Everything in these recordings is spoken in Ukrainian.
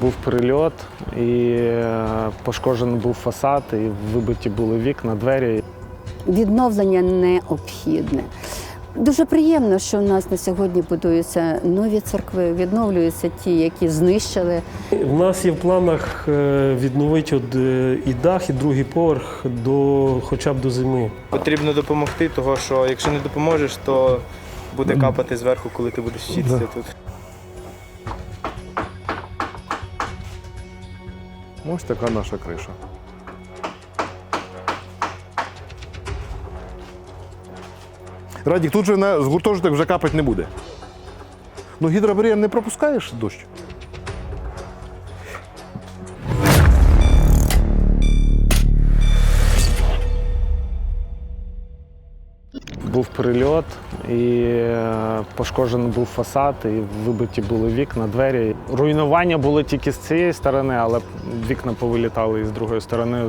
Був прильот, і е, пошкоджений був фасад, і вибиті були вікна, двері. Відновлення необхідне. Дуже приємно, що у нас на сьогодні будуються нові церкви, відновлюються ті, які знищили. У нас є в планах е, відновити от, е, і дах, і другий поверх до хоча б до зими. Потрібно допомогти, того що якщо не допоможеш, то буде капати зверху, коли ти будеш вчитися тут. Ось така наша криша. Радік, тут же на з гуртожиток вже капати не буде. Ну, гідробар'єр не пропускаєш дощ? Був прильот, і е, пошкоджений був фасад, і вибиті були вікна, двері. Руйнування було тільки з цієї сторони, але вікна повилітали і з другої сторони. Е,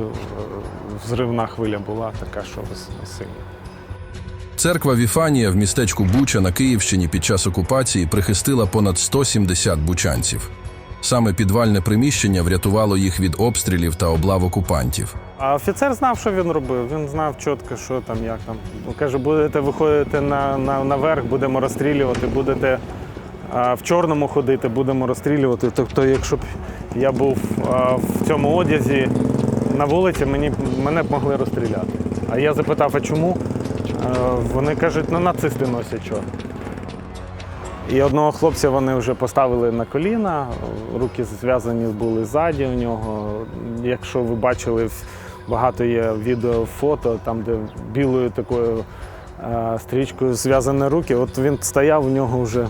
Взривна хвиля була така, що сильна. Церква Віфанія в містечку Буча на Київщині під час окупації прихистила понад 170 бучанців. Саме підвальне приміщення врятувало їх від обстрілів та облав окупантів. А офіцер знав, що він робив. Він знав чітко, що там, як там. Каже, будете виходити на, на, наверх, будемо розстрілювати, будете а, в чорному ходити, будемо розстрілювати. Тобто, якщо б я був а, в цьому одязі на вулиці, мені, мене б могли розстріляти. А я запитав, а чому? А, вони кажуть, ну нацисти носять чорне. І одного хлопця вони вже поставили на коліна, руки зв'язані були ззаді у нього. Якщо ви бачили, багато є відео, фото, там, де білою такою е, стрічкою зв'язані руки. От він стояв, у нього вже е,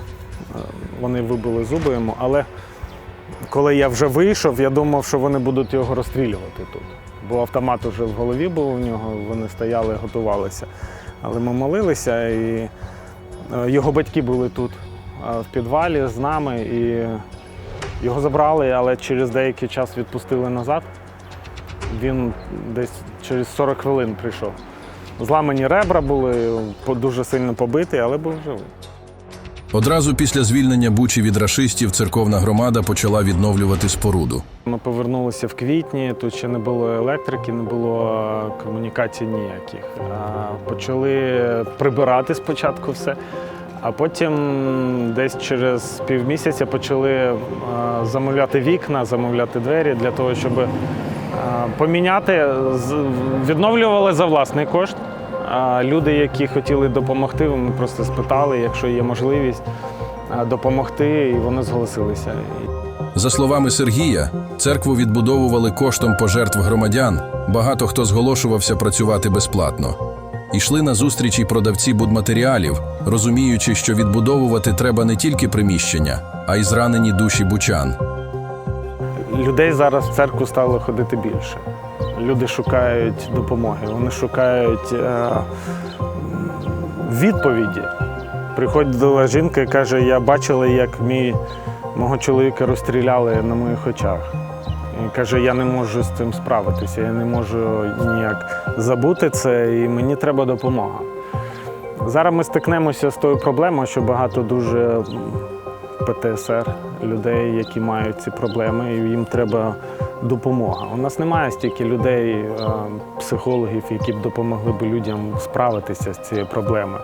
вони вибили зуби йому. Але коли я вже вийшов, я думав, що вони будуть його розстрілювати тут. Бо автомат вже в голові був у нього, вони стояли, готувалися. Але ми молилися, і е, його батьки були тут в підвалі з нами, і його забрали, але через деякий час відпустили назад. Він десь через 40 хвилин прийшов. Зламані ребра були, дуже сильно побитий, але був живий. Одразу після звільнення Бучі від рашистів церковна громада почала відновлювати споруду. Ми повернулися в квітні, тут ще не було електрики, не було е, комунікацій ніяких. Почали прибирати спочатку все, а потім десь через півмісяця почали е, замовляти вікна, замовляти двері для того, щоб поміняти. Відновлювали за власний кошт. А Люди, які хотіли допомогти, ми просто спитали, якщо є можливість допомогти, і вони зголосилися. За словами Сергія, церкву відбудовували коштом пожертв громадян. Багато хто зголошувався працювати безплатно. Ішли на зустрічі продавці будматеріалів, розуміючи, що відбудовувати треба не тільки приміщення, а й зранені душі бучан. Людей зараз в церкву стало ходити більше. Люди шукають допомоги, вони шукають е, відповіді. Приходила жінка і каже: я бачила, як мій, мого чоловіка розстріляли на моїх очах. І каже, я не можу з цим справитися, я не можу ніяк забути це, і мені треба допомога. Зараз ми стикнемося з тою проблемою, що багато дуже ПТСР, людей, які мають ці проблеми, і їм треба допомога. У нас немає стільки людей, е, психологів, які б допомогли б людям справитися з цією проблемою.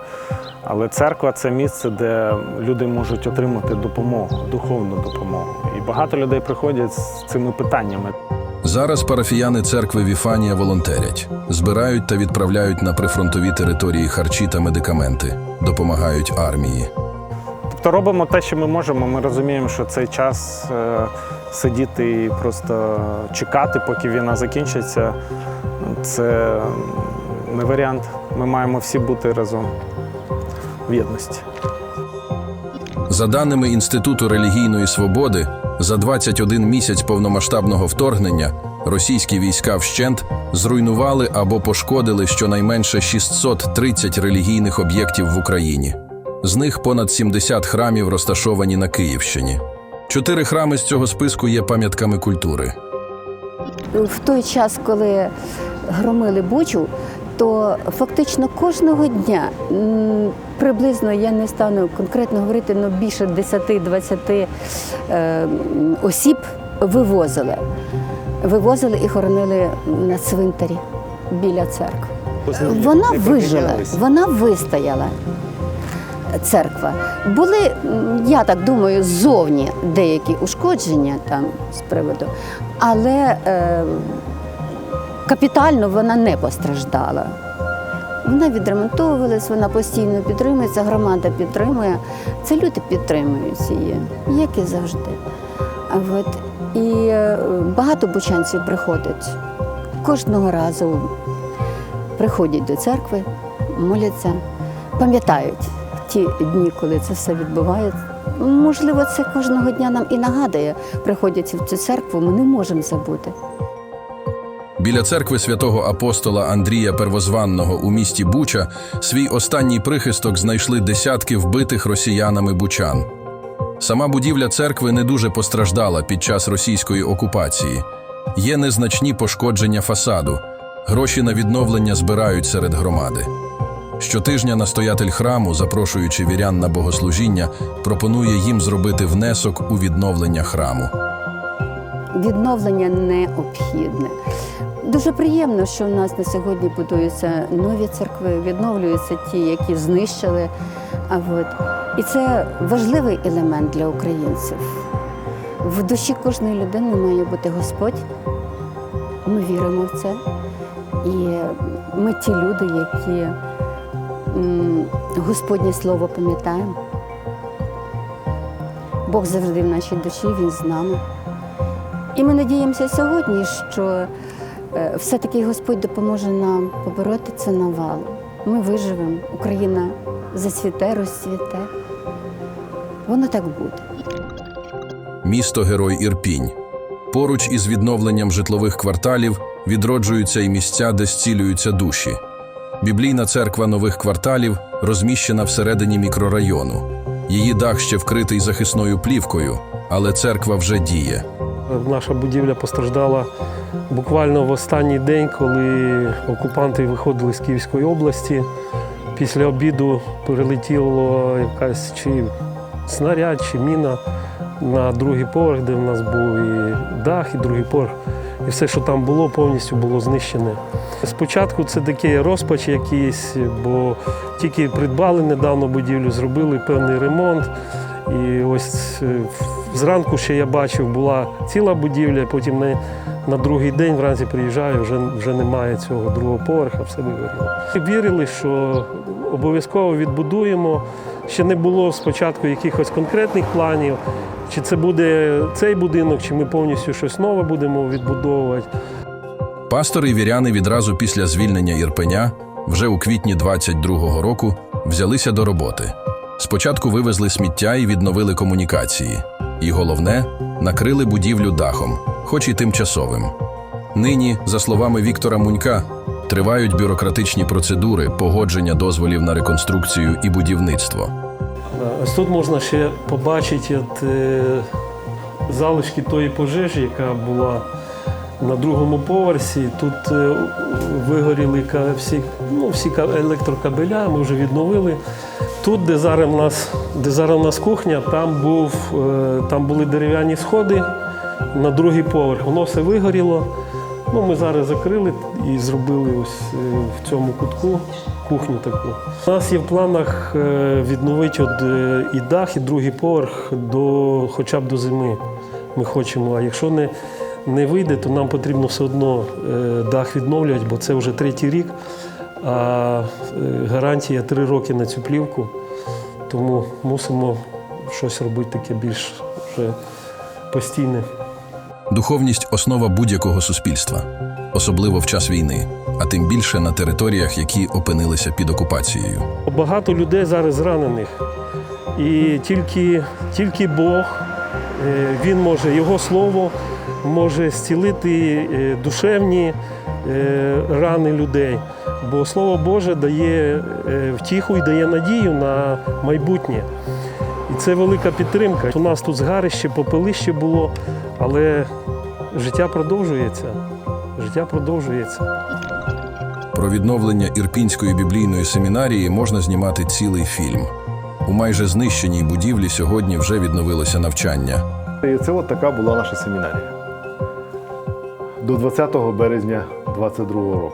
Але церква це місце, де люди можуть отримати допомогу, духовну допомогу. І багато людей приходять з цими питаннями. Зараз парафіяни церкви Віфанія волонтерять, збирають та відправляють на прифронтові території харчі та медикаменти, допомагають армії. Тобто робимо те, що ми можемо. Ми розуміємо, що цей час е, сидіти і просто чекати, поки війна закінчиться, це не варіант. Ми маємо всі бути разом в єдності. За даними Інституту релігійної свободи, за 21 місяць повномасштабного вторгнення російські війська вщент зруйнували або пошкодили щонайменше 630 релігійних об'єктів в Україні. З них понад 70 храмів розташовані на Київщині. Чотири храми з цього списку є пам'ятками культури. В той час, коли громили Бучу, то фактично кожного дня приблизно я не стану конкретно говорити, але більше 10-20 е, осіб вивозили. Вивозили і хоронили на цвинтарі біля церкви. Вона вижила, вона вистояла. Церква. Були, я так думаю, ззовні деякі ушкодження там з приводу, але е, капітально вона не постраждала. Вона відремонтовувалась, вона постійно підтримується, громада підтримує. Це люди підтримують її, як і завжди. От, і е, багато бучанців приходять кожного разу приходять до церкви, моляться, пам'ятають ті дні, коли це все відбувається. Можливо, це кожного дня нам і нагадує, приходять в цю церкву, ми не можемо забути. Біля церкви святого апостола Андрія Первозванного у місті Буча свій останній прихисток знайшли десятки вбитих росіянами бучан. Сама будівля церкви не дуже постраждала під час російської окупації. Є незначні пошкодження фасаду. Гроші на відновлення збирають серед громади. Щотижня настоятель храму, запрошуючи вірян на богослужіння, пропонує їм зробити внесок у відновлення храму. Відновлення необхідне. Дуже приємно, що в нас на сьогодні будуються нові церкви, відновлюються ті, які знищили. А от. І це важливий елемент для українців. В душі кожної людини має бути Господь. Ми віримо в це. І ми ті люди, які Господнє Слово пам'ятаємо. Бог завжди в нашій душі, Він з нами. І ми надіємося сьогодні, що е, все-таки Господь допоможе нам побороти цю навалу. Ми виживемо, Україна зацвіте, розцвіте. Воно так буде. Місто Герой Ірпінь. Поруч із відновленням житлових кварталів відроджуються і місця, де зцілюються душі. Біблійна церква нових кварталів розміщена всередині мікрорайону. Її дах ще вкритий захисною плівкою, але церква вже діє. Наша будівля постраждала буквально в останній день, коли окупанти виходили з Київської області. Після обіду прилетіло якась чи снаряд, чи міна на другий поверх, де в нас був і дах, і другий поверх. І все, що там було, повністю було знищене. Спочатку це такий розпач якийсь, бо тільки придбали недавно будівлю, зробили певний ремонт. І ось е, зранку ще я бачив, була ціла будівля, потім на, на другий день вранці приїжджаю, вже, вже немає цього другого поверха, все вигоріло. Вірили, що обов'язково відбудуємо. Ще не було спочатку якихось конкретних планів, чи це буде цей будинок, чи ми повністю щось нове будемо відбудовувати. Пастори і віряни відразу після звільнення Ірпеня, вже у квітні 22-го року, взялися до роботи. Спочатку вивезли сміття і відновили комунікації. І головне, накрили будівлю дахом, хоч і тимчасовим. Нині, за словами Віктора Мунька, тривають бюрократичні процедури погодження дозволів на реконструкцію і будівництво. Ось тут можна ще побачити от, е, залишки тої пожежі, яка була на другому поверсі. Тут е, вигоріли всі, ну, всі електрокабеля, ми вже відновили. Тут, де зараз в нас, де зараз в нас кухня, там, був, е, там були дерев'яні сходи на другий поверх. Воно все вигоріло. Ну, ми зараз закрили і зробили ось е, в цьому кутку кухню таку. У нас є в планах е, відновити е, і дах, і другий поверх до, хоча б до зими. Ми хочемо. А якщо не, не вийде, то нам потрібно все одно дах відновлювати, бо це вже третій рік, а гарантія три роки на цю плівку. Тому мусимо щось робити таке більш вже постійне. Духовність основа будь-якого суспільства, особливо в час війни, а тим більше на територіях, які опинилися під окупацією. Багато людей зараз зранених. І тільки, тільки Бог, е, Він може, Його Слово може зцілити е, душевні е, рани людей. Бо Слово Боже дає втіху і дає надію на майбутнє. І це велика підтримка. У нас тут згарище, попелище було, але життя продовжується. Життя продовжується. Про відновлення Ірпінської біблійної семінарії можна знімати цілий фільм. У майже знищеній будівлі сьогодні вже відновилося навчання. І це от така була наша семінарія. До 20 березня 22 року.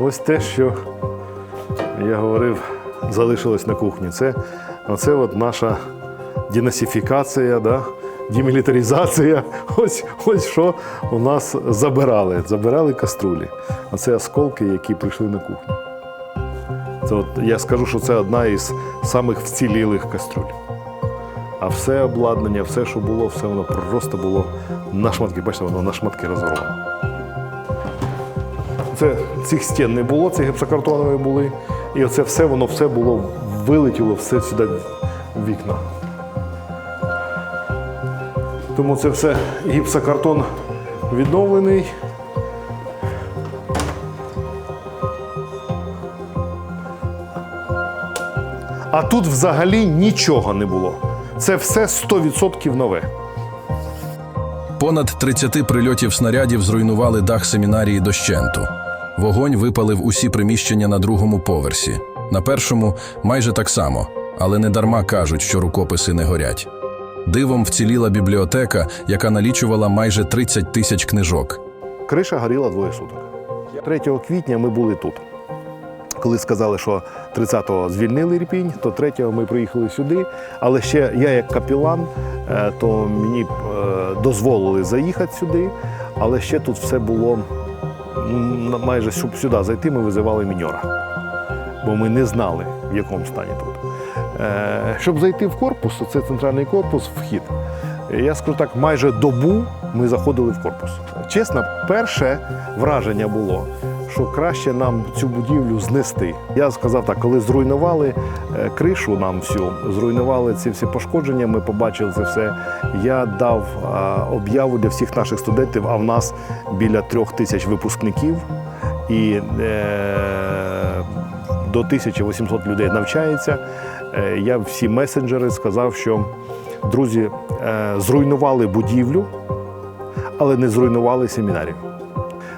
Ось те, що я говорив, залишилось на кухні. Це, оце от наша денасифікація, да? Демілітаризація. Ось, ось що у нас забирали. Забирали каструлі. Оце осколки, які прийшли на кухню. Це от, я скажу, що це одна із самих вцілілих каструль. А все обладнання, все, що було, все воно просто було на шматки. Бачите, воно на шматки розорвано. Це цих стін не було, ці гіпсокартонові були. І оце все, воно все було вилетіло все сюди в вікна. Тому це все гіпсокартон відновлений. А тут взагалі нічого не було. Це все 100% нове. Понад 30 прильотів снарядів зруйнували дах семінарії дощенту. Вогонь випалив усі приміщення на другому поверсі. На першому майже так само, але не дарма кажуть, що рукописи не горять. Дивом вціліла бібліотека, яка налічувала майже 30 тисяч книжок. Криша горіла двоє суток. 3 квітня ми були тут. Коли сказали, що 30-го звільнили Ірпінь, то 3-го ми приїхали сюди. Але ще я, як капілан, е, то мені е, дозволили заїхати сюди. Але ще тут все було майже щоб сюди зайти, ми визивали міньора. Бо ми не знали, в якому стані тут. Е, Щоб зайти в корпус, це центральний корпус, вхід. Я скажу так, майже добу ми заходили в корпус. Чесно, перше враження було, що краще нам цю будівлю знести. Я сказав так, коли зруйнували е, кришу нам всю, зруйнували ці всі пошкодження, ми побачили це все. Я дав об'яву для всіх наших студентів, а в нас біля трьох тисяч випускників. І е, до 1800 людей навчається. Е, Я всі месенджери сказав, що друзі е, зруйнували будівлю, але не зруйнували семінарію.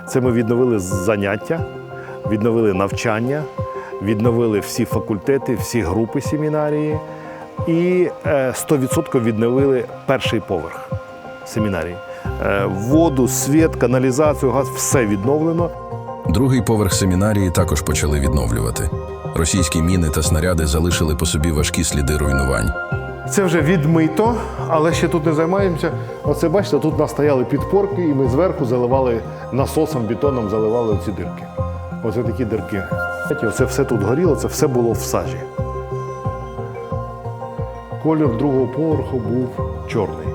Це ми відновили заняття, відновили навчання, відновили всі факультети, всі групи семінарії і е, 100% відновили перший поверх семінарії. Е, Воду, світ, каналізацію, газ все відновлено. Другий поверх семінарії також почали відновлювати. Російські міни та снаряди залишили по собі важкі сліди руйнувань. Це вже відмито, але ще тут не займаємося. Оце бачите, тут у нас стояли підпорки, і ми зверху заливали насосом, бетоном заливали ці дирки. Оце такі дирки. Оце все тут горіло, це все було в сажі. Колір другого поверху був чорний.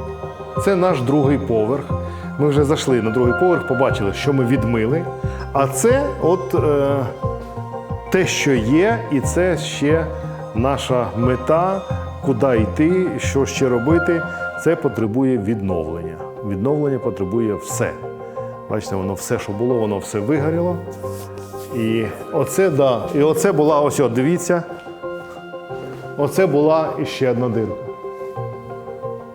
Це наш другий поверх. Ми вже зайшли на другий поверх, побачили, що ми відмили. А це от е, те, що є, і це ще наша мета, куди йти, що ще робити. Це потребує відновлення. Відновлення потребує все. Бачите, воно все, що було, воно все вигоріло. І оце, да, і оце була ось, от, дивіться. Оце була іще одна дирка.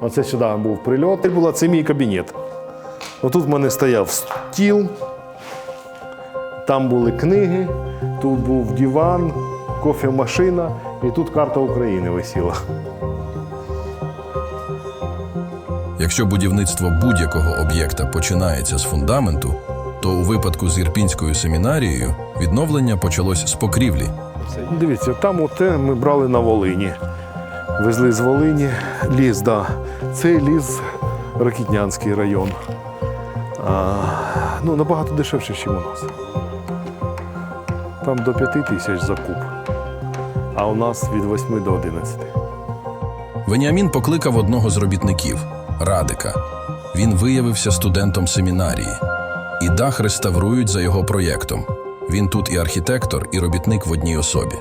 Оце сюди був прильот. Це була це мій кабінет. Отут в мене стояв стіл, там були книги, тут був диван, кофемашина, і тут карта України висіла. Якщо будівництво будь-якого об'єкта починається з фундаменту, то у випадку з Ірпінською семінарією відновлення почалось з покрівлі. Дивіться, там оте ми брали на Волині. Везли з Волині ліс, да. Це ліс Ракітнянський район. Ну, набагато дешевше, ніж у нас. Там до 5 тисяч за куб, а у нас від 8 до 11. Веніамін покликав одного з робітників Радика. Він виявився студентом семінарії. І дах реставрують за його проєктом. Він тут і архітектор, і робітник в одній особі.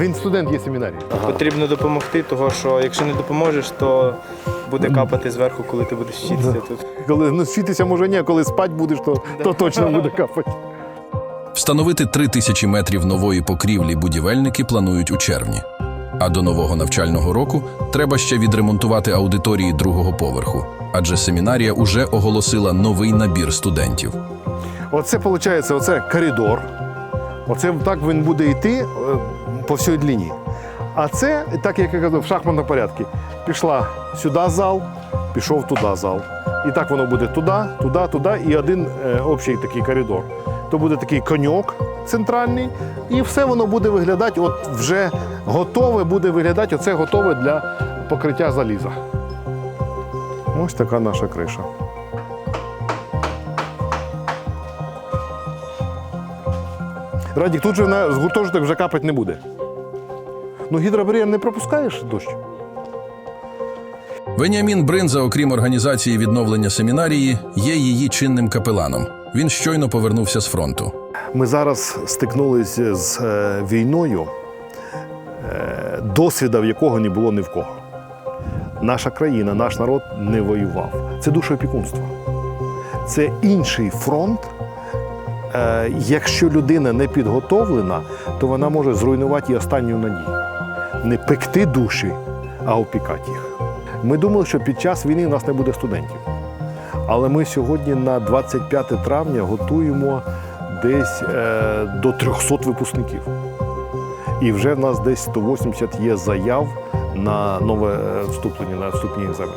Він студент є семінарії. Потрібно допомогти, того що якщо не допоможеш, то буде капати зверху, коли ти будеш вчитися тут. Коли ну, світися може ні, а коли спать будеш, то, то точно буде капати. Встановити три тисячі метрів нової покрівлі будівельники планують у червні. А до нового навчального року треба ще відремонтувати аудиторії другого поверху, адже семінарія уже оголосила новий набір студентів. Оце виходить, оце коридор. Оце так він буде йти е, по всій длині. А це, так як я казав, в шахматному порядку. Пішла сюди зал, пішов туди зал. І так воно буде туди, туди, туди, і один е, общий такий коридор. То буде такий коньок центральний, і все воно буде виглядати, от вже готове буде виглядати, оце готове для покриття заліза. Ось така наша криша. Радік, тут же на з гуртожиток вже капати не буде. Ну, гідробар'єр не пропускаєш дощ? Веніамін Бринза, окрім організації відновлення семінарії, є її чинним капеланом. Він щойно повернувся з фронту. Ми зараз стикнулися з е, війною, е, досвіда в якого не було ні в кого. Наша країна, наш народ не воював. Це душоопікунство. Це інший фронт. Е, Якщо людина не підготовлена, то вона може зруйнувати і останню надію. Не пекти душі, а опікати їх. Ми думали, що під час війни у нас не буде студентів. Але ми сьогодні на 25 травня готуємо десь е, до 300 випускників. І вже в нас десь 180 є заяв на нове е, вступлення, на вступні екзамени.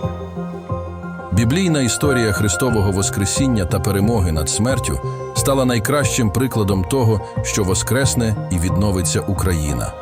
Біблійна історія Христового Воскресіння та перемоги над смертю стала найкращим прикладом того, що воскресне і відновиться Україна.